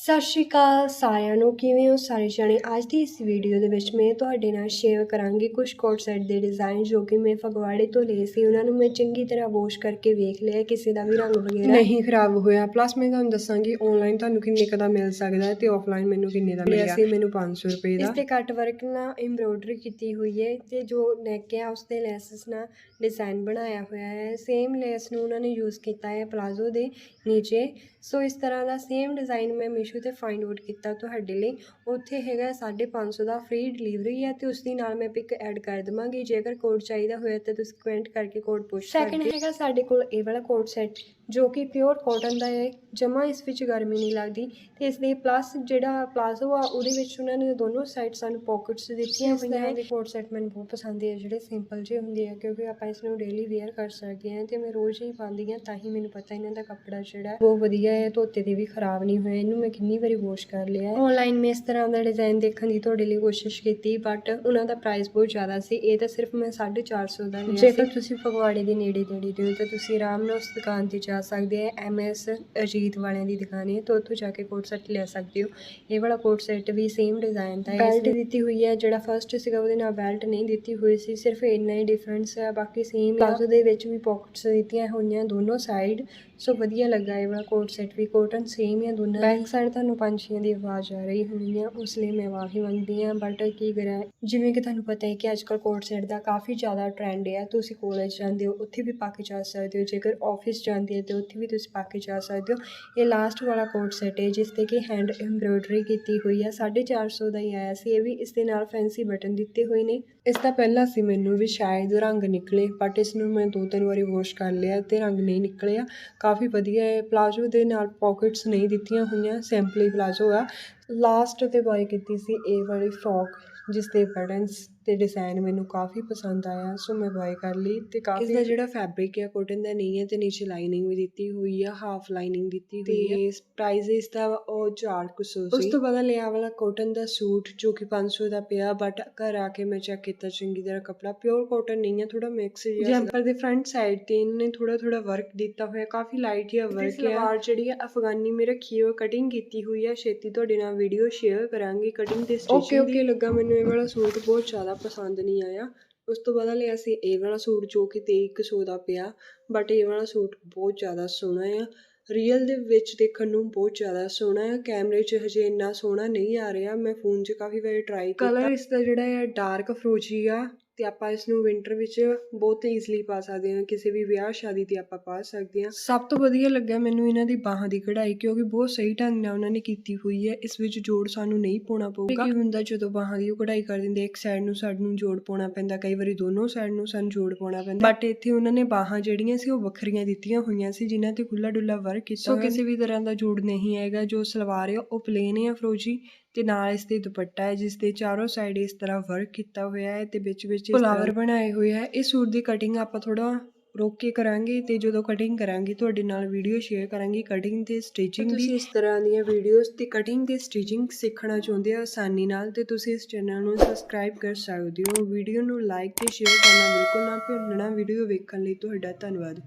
ਸਤਿ ਸ਼੍ਰੀ ਅਕਾਲ ਸਾਰਿਆਂ ਨੂੰ ਕਿਵੇਂ ਹੋ ਸਾਰੇ ਜਣੇ? ਅੱਜ ਦੀ ਇਸ ਵੀਡੀਓ ਦੇ ਵਿੱਚ ਮੈਂ ਤੁਹਾਡੇ ਨਾਲ ਸ਼ੇਅਰ ਕਰਾਂਗੀ ਕੁਝ ਕੋਟ ਸੈਟ ਦੇ ਡਿਜ਼ਾਈਨ ਜੋ ਕਿ ਮੈਂ ਫਗਵਾੜੇ ਤੋਂ ਲਏ ਸੀ। ਉਹਨਾਂ ਨੂੰ ਮੈਂ ਚੰਗੀ ਤਰ੍ਹਾਂ ਵਾਸ਼ ਕਰਕੇ ਵੇਖ ਲਿਆ ਕਿਸੇ ਦਾ ਵੀ ਰੰਗ ਵਗੈਰਾ। ਨਹੀਂ ਖਰਾਬ ਹੋਇਆ। ਪਲੱਸ ਮੈਂ ਤੁਹਾਨੂੰ ਦੱਸਾਂਗੀ ਆਨਲਾਈਨ ਤੁਹਾਨੂੰ ਕਿੰਨੇ ਕੁ ਦਾ ਮਿਲ ਸਕਦਾ ਹੈ ਤੇ ਆਫਲਾਈਨ ਮੈਨੂੰ ਕਿੰਨੇ ਦਾ ਮਿਲਿਆ। ਸੀ ਮੈਨੂੰ 500 ਰੁਪਏ ਇਸ ਦਾ ਤੇ ਕੱਟ ਵਰਕ ਨਾਲ ਐਮਬ੍ਰੋਇਡਰੀ ਕੀਤੀ ਹੋਈ ਹੈ ਤੇ ਜੋ ਨੈਕ ਹੈ ਉਸ ਤੇ ਲੈਸਸ ਨਾਲ ਡਿਜ਼ਾਈਨ ਬਣਾਇਆ ਹੋਇਆ ਹੈ। ਸੇਮ ਲੈਸ ਨੂੰ ਉਹਨਾਂ ਨੇ ਯੂਜ਼ ਕੀਤਾ ਹੈ ਪਲਾਜ਼ੋ ਦੇ ਨੀਚੇ। ਸੋ ਇਸ ਤਰ੍ਹਾਂ ਦਾ ਸੇਮ ਡਿਜ਼ਾਈਨ ਮੈਂ ਮੀਸ਼ੋ ਤੇ ਫਾਈਂਡ ਆਊਟ ਕੀਤਾ ਤੁਹਾਡੇ ਲਈ ਉੱਥੇ ਹੈਗਾ 550 ਦਾ ਫ੍ਰੀ ਡਿਲੀਵਰੀ ਹੈ ਤੇ ਉਸ ਦੀ ਨਾਲ ਮੈਂ ਪਿਕ ਐਡ ਕਰ ਦੇਵਾਂਗੀ ਜੇਕਰ ਕੋਡ ਚਾਹੀਦਾ ਹੋਇਆ ਤਾਂ ਤੁਸੀਂ ਕਮੈਂਟ ਕਰਕੇ ਕੋਡ ਪੁੱਛ ਸਕਦੇ ਸੈਕਿੰਡ ਹੈਗਾ ਸਾਡੇ ਕੋਲ ਇਹ ਵਾਲਾ ਕੋਡ ਸੈਟ ਜੋ ਕਿ ਪਿਓਰ ਕਾਟਨ ਦਾ ਹੈ ਜਮਾ ਇਸ ਵਿੱਚ ਗਰਮੀ ਨਹੀਂ ਲੱਗਦੀ ਤੇ ਇਸ ਦੇ ਪਲੱਸ ਜਿਹੜਾ ਪਲਾਜ਼ੋ ਆ ਉਹਦੇ ਵਿੱਚ ਉਹਨਾਂ ਨੇ ਦੋਨੋਂ ਸਾਈਡ ਸਾਨੂੰ ਪਾਕਟਸ ਦਿੱਤੀਆਂ ਹੋਈਆਂ ਨੇ। ਕੋਟ ਸੈਟ ਮੈਨੂੰ ਬਹੁਤ ਪਸੰਦ ਹੈ ਜਿਹੜੇ ਸਿੰਪਲ ਜਿਹੇ ਹੁੰਦੇ ਆ ਕਿਉਂਕਿ ਆਪਾਂ ਇਸ ਨੂੰ ਡੇਲੀ ਵੇਅਰ ਕਰ ਸਕਦੇ ਹਾਂ ਤੇ ਮੈਂ ਰੋਜ਼ ਹੀ ਪਾਉਂਦੀ ਹਾਂ ਤਾਂ ਹੀ ਮੈਨੂੰ ਪਤਾ ਇਹਨਾਂ ਦਾ ਕੱਪੜਾ ਜਿਹੜਾ ਹੈ ਬਹੁਤ ਵਧੀਆ ਹੈ ਧੋਤੇ ਤੇ ਵੀ ਖਰਾਬ ਨਹੀਂ ਹੋਇਆ ਇਹਨੂੰ ਮੈਂ ਕਿੰਨੀ ਵਾਰੀ ਵਾਸ਼ ਕਰ ਲਿਆ ਹੈ। ਆਨਲਾਈਨ ਮੈਂ ਇਸ ਤਰ੍ਹਾਂ ਦਾ ਡਿਜ਼ਾਈਨ ਦੇਖਣ ਦੀ ਤੁਹਾਡੇ ਲਈ ਕੋਸ਼ਿਸ਼ ਕੀਤੀ ਬਟ ਉਹਨਾਂ ਦਾ ਪ੍ਰਾਈਸ ਬਹੁਤ ਜ਼ਿਆਦਾ ਸੀ ਇਹ ਤਾਂ ਸਿਰਫ ਮੈਂ 450 ਦਾ ਲਿਆ ਸੀ। ਜੇਕਰ ਤੁਸੀਂ ਫਗਵਾੜੇ ਦੇ ਨੇੜੇ ਤੇੜੇ ਦੇ ਹੋ ਤਾਂ ਤੁਸੀਂ ਆਰਾਮ ਨਾਲ ਉਸ ਦੁਕਾਨ ਤੇ ਜਾ ਸਕਦੇ ਆ ਐਮਐਸ ਅਜੀਤ ਵਾਲਿਆਂ ਦੀ ਦੁਕਾਨ ਹੈ ਤਾਂ ਉੱਥੋਂ ਜਾ ਕੇ ਕੋਟ ਸੈੱਟ ਲੈ ਸਕਦੇ ਹੋ। ਇਹ ਵਾਲਾ ਕੋਟ ਸੈੱਟ ਵੀ ਸੇਮ ਡਿਜ਼ਾਈਨ ਦਾ ਹੈ ਬੈਲਟ ਦਿੱਤੀ ਹੋਈ ਹੈ ਜਿਹੜਾ ਫਰਸਟ ਸੀਗਾ ਉਹਦੇ ਨਾਲ ਬੈਲਟ ਨਹੀਂ ਦਿੱਤੀ ਹੋਈ ਸੀ ਸਿਰਫ ਇੰਨਾ ਹੀ ਡਿਫਰੈਂਸ ਹੈ ਬਾਕੀ ਸੇਮ ਪਲਾਜ਼ੋ ਦੇ ਵਿੱਚ ਵੀ ਪਾਕਟਸ ਦਿੱਤੀਆਂ ਹੋਈਆਂ ਦੋਨੋਂ ਸਾਈਡ ਸੋ ਵਧੀਆ ਲੱਗਾ ਇਹ ਵਾਲਾ ਕੋਟ ਸੈੱਟ ਵੀ ਕੋਟਨ ਸੇਮ ਹੈ ਦੋਨਾਂ ਬੈਕ ਸਾਈਡ ਤੁਹਾਨੂੰ ਪੰਛੀਆਂ ਦੀ ਆਵਾਜ਼ ਆ ਰਹੀ ਹੋਣੀ ਆ, ਉਸ ਲਈ ਮੈਂ ਮਾਫੀ ਮੰਗਦੀ ਹਾਂ ਬਟ ਕੀ ਕਰਾਂ, ਜਿਵੇਂ ਕਿ ਤੁਹਾਨੂੰ ਪਤਾ ਹੈ ਕਿ ਅੱਜ ਕੱਲ੍ਹ ਕੋਟ ਸੈੱਟ ਦਾ ਕਾਫੀ ਜ਼ਿਆਦਾ ਟ੍ਰੈਂਡ ਹੈ ਤੁਸੀਂ ਕਾਲਜ ਜਾਂਦੇ ਹੋ, ਉੱਥੇ ਵੀ ਪਾ ਕੇ ਜਾ ਸਕਦੇ ਹੋ, ਜੇਕਰ ਆਫਿਸ ਜਾਂਦੇ ਹੋ ਤੇ ਉੱਥੇ ਵੀ ਤੁਸੀਂ ਪਾ ਕੇ ਜਾ ਸਕਦੇ ਹੋ। ਇਹ ਲਾਸਟ ਵਾਲਾ ਕੋਟ ਸੈਟ ਹੈ, ਜਿਸ ਤੇ ਕਿ ਹੈਂਡ ਐਮਬ੍ਰੋਇਡਰੀ ਕੀਤੀ ਹੋਈ ਹੈ 450 ਦਾ ਹੀ ਆਇਆ ਸੀ, ਇਹ ਵੀ ਇਸ ਦੇ ਨਾਲ ਫੈਂਸੀ ਬਟਨ ਦਿੱਤੇ ਹੋਏ ਨੇ। ਇਸ ਦਾ ਪਹਿਲਾਂ ਸੀ ਮੈਨੂੰ ਵੀ ਸ਼ਾਇਦ ਰੰਗ ਨਿਕਲੇ ਬਟ ਇਸ ਨੂੰ ਮੈਂ ਦੋ ਤਿੰਨ ਵਾਰੀ ਵਾਸ਼ ਕਰ ਲਿਆ ਤੇ ਰੰਗ ਨਹੀਂ ਨਿਕਲਿਆ। ਕਾਫੀ ਵਧੀਆ ਹੈ। ਪਲਾਜ਼ੋ ਦੇ ਨਾਲ ਪਾਕਟਸ ਨਹੀਂ ਦਿੱਤੀਆਂ ਹੋਈਆਂ ਸਿੰਪਲੀ ਪਲਾਜ਼ੋ ਆ। ਲਾਸਟ ਤੇ ਬਾਈ ਕੀਤੀ ਸੀ ਇਹ ਵਾਲੀ ਫਰੋਕ ਜਿਸ ਦੇ ਬਟਨਸ ਤੇ ਡਿਜ਼ਾਈਨ ਮੈਨੂੰ ਕਾਫੀ ਪਸੰਦ ਆਇਆ ਸੋ ਮੈਂ ਬਾਈ ਕਰ ਲਈ ਤੇ ਕਾਫੀ ਇਸ ਦਾ ਜਿਹੜਾ ਫੈਬਰਿਕ ਹੈ ਕੋਟਨ ਦਾ ਨਹੀਂ ਹੈ ਤੇ ਨੀਚੇ ਲਾਈਨਿੰਗ ਵੀ ਦਿੱਤੀ ਹੋਈ ਆ ਹਾਫ ਲਾਈਨਿੰਗ ਦਿੱਤੀ ਹੋਈ ਹੈ ਤੇ ਪ੍ਰਾਈਸ ਇਸ ਦਾ ਉਹ 400 ਸੀ ਉਸ ਤੋਂ ਬਾਅਦ ਲਿਆ ਵਾਲਾ ਕੋਟਨ ਦਾ ਸੂਟ ਜੋ ਕਿ 500 ਦਾ ਪਿਆ ਬਟ ਘਰ ਆ ਕੇ ਮੈਂ ਚੈੱਕ ਕੀਤਾ ਚੰਗੀ ਤਰ੍ਹਾਂ ਕਪੜਾ ਪਿਓਰ ਕੋਟਨ ਨਹੀਂ ਹੈ ਥੋੜਾ ਮਿਕਸ ਜਿਹਾ ਜੈਂਪਰ ਦੇ ਫਰੰਟ ਸਾਈਡ ਤੇ ਇਹਨਾਂ ਨੇ ਥੋੜਾ ਥੋੜਾ ਵਰਕ ਦਿੱਤਾ ਹੋਇਆ ਕਾਫੀ ਲਾਈਟ ਜਿਹਾ ਵਰਕ ਹੈ ਸਲਵਾਰ ਜਿਹੜੀ ਹੈ ਅਫਗਾਨੀ ਮੇ ਰੱਖੀ ਹੋਈ ਕਟਿੰਗ ਕੀਤੀ ਹੋਈ ਹੈ ਛੇਤੀ ਤੁਹਾਡੇ ਨਾਲ ਵੀਡੀਓ ਸ਼ੇਅਰ ਕਰਾਂਗੀ ਕਟਿੰਗ ਤੇ ਸਟਿਚਿੰਗ ਓਕੇ ਓਕੇ ਲੱਗਾ ਮੈਨੂੰ ਇਹ ਵਾਲਾ ਸੂਟ ਬਹੁਤ ਜ਼ਿਆਦਾ ਪਸੰਦ ਨਹੀਂ ਆਇਆ। ਉਸ ਤੋਂ ਬਾਅਦ ਲਿਆ ਸੀ ਇਹ ਵਾਲਾ ਸੂਟ ਜੋ ਕਿ 2300 ਦਾ ਪਿਆ ਬਟ ਇਹ ਵਾਲਾ ਸੂਟ ਬਹੁਤ ਜ਼ਿਆਦਾ ਸੋਹਣਾ ਆ। ਰੀਅਲ ਦੇ ਵਿੱਚ ਦੇਖਣ ਨੂੰ ਬਹੁਤ ਜ਼ਿਆਦਾ ਸੋਹਣਾ ਹੈ ਕੈਮਰੇ 'ਚ ਹਜੇ ਇੰਨਾ ਸੋਹਣਾ ਨਹੀਂ ਆ ਰਿਹਾ। ਮੈਂ ਫੋਨ 'ਚ ਕਾਫੀ ਵਾਰੀ ਟਰਾਈ ਕੀਤਾ। ਕਲਰ ਇਸ ਦਾ ਜਿਹੜਾ ਹੈ ਡਾਰਕ ਫਰੋਜੀ ਆ। ਤੇ ਆਪਾਂ ਇਸ ਨੂੰ ਵਿੰਟਰ ਵਿੱਚ ਬਹੁਤ ਈਜ਼ੀਲੀ ਪਾ ਸਕਦੇ ਹਾਂ ਕਿਸੇ ਵੀ ਵਿਆਹ ਸ਼ਾਦੀ ਤੇ ਆਪਾਂ ਪਾ ਸਕਦੇ ਹਾਂ। ਸਭ ਤੋਂ ਵਧੀਆ ਲੱਗਿਆ ਮੈਨੂੰ ਇਹਨਾਂ ਦੀ ਬਾਹਾਂ ਦੀ ਕਢਾਈ ਕਿਉਂਕਿ ਬਹੁਤ ਸਹੀ ਢੰਗ ਨਾਲ ਉਹਨਾਂ ਨੇ ਕੀਤੀ ਹੋਈ ਹੈ। ਇਸ ਵਿੱਚ ਜੋੜ ਸਾਨੂੰ ਨਹੀਂ ਪਾਉਣਾ ਪਊਗਾ। ਕੀ ਹੁੰਦਾ ਜਦੋਂ ਬਾਹਾਂ ਦੀ ਉਹ ਕਢਾਈ ਕਰ ਦਿੰਦੇ ਇੱਕ ਸਾਈਡ ਨੂੰ ਸਾਨੂੰ ਜੋੜ ਪਾਉਣਾ ਪੈਂਦਾ ਕਈ ਵਾਰੀ ਦੋਨੋਂ ਸਾਈਡ ਨੂੰ ਸਾਨੂੰ ਜੋੜ ਪਾਉਣਾ ਪੈਂਦਾ। ਬਟ ਇੱਥੇ ਉਹਨਾਂ ਨੇ ਬਾਹਾਂ ਜਿਹੜੀਆਂ ਸੀ ਉਹ ਵੱਖਰੀਆਂ ਦਿੱਤੀਆਂ ਹੋਈਆਂ ਸੀ ਜਿਨ੍ਹਾਂ ਤੇ ਖੁੱਲਾ ਡੁੱਲਾ ਵਰਕ ਕੀਤਾ ਸੋ ਕਿਸੇ ਵੀ ਤਰ੍ਹਾਂ ਦਾ ਜੋੜ ਨਹੀਂ ਆਏਗਾ ਜੋ ਸਲਵਾਰ ਹੈ ਉਹ ਪਲੇਨ ਹੈ ਫਰੋਜੀ। ਤੇ ਨਾਲ ਇਸ ਦੇ ਦੁਪੱਟਾ ਹੈ ਜਿਸ ਦੇ ਚਾਰੋਂ ਸਾਈਡ ਇਸ ਤਰ੍ਹਾਂ ਵਰਕ ਕੀਤਾ ਹੋਇਆ ਹੈ ਤੇ ਵਿੱਚ ਵਿੱਚ ਫਲਾਵਰ ਬਣਾਏ ਹੋਏ ਹੈ। ਇਸ ਸੂਟ ਦੀ ਕਟਿੰਗ ਆਪਾਂ ਥੋੜਾ ਰੋਕ ਕੇ ਕਰਾਂਗੇ ਤੇ ਜਦੋਂ ਕਟਿੰਗ ਕਰਾਂਗੇ ਤੁਹਾਡੇ ਨਾਲ ਵੀਡੀਓ ਸ਼ੇਅਰ ਕਰਾਂਗੀ ਕਟਿੰਗ ਤੇ ਸਟਿਚਿੰਗ ਦੀ। ਤੁਸੀਂ ਇਸ ਤਰ੍ਹਾਂ ਦੀਆਂ ਵੀਡੀਓਜ਼ ਤੇ ਕਟਿੰਗ ਤੇ ਸਟਿਚਿੰਗ ਸਿੱਖਣਾ ਚਾਹੁੰਦੇ ਹੋ ਆਸਾਨੀ ਨਾਲ ਤੇ ਤੁਸੀਂ ਇਸ ਚੈਨਲ ਨੂੰ ਸਬਸਕ੍ਰਾਈਬ ਕਰ ਸਕਦੇ ਹੋ। ਵੀਡੀਓ ਨੂੰ ਲਾਈਕ ਤੇ ਸ਼ੇਅਰ ਕਰਨਾ ਬਿਲਕੁਲ ਨਾ ਭੁੱਲਣਾ ਵੀਡੀਓ ਵੇਖਣ ਲਈ ਤੁਹਾਡਾ ਧੰਨਵਾਦ।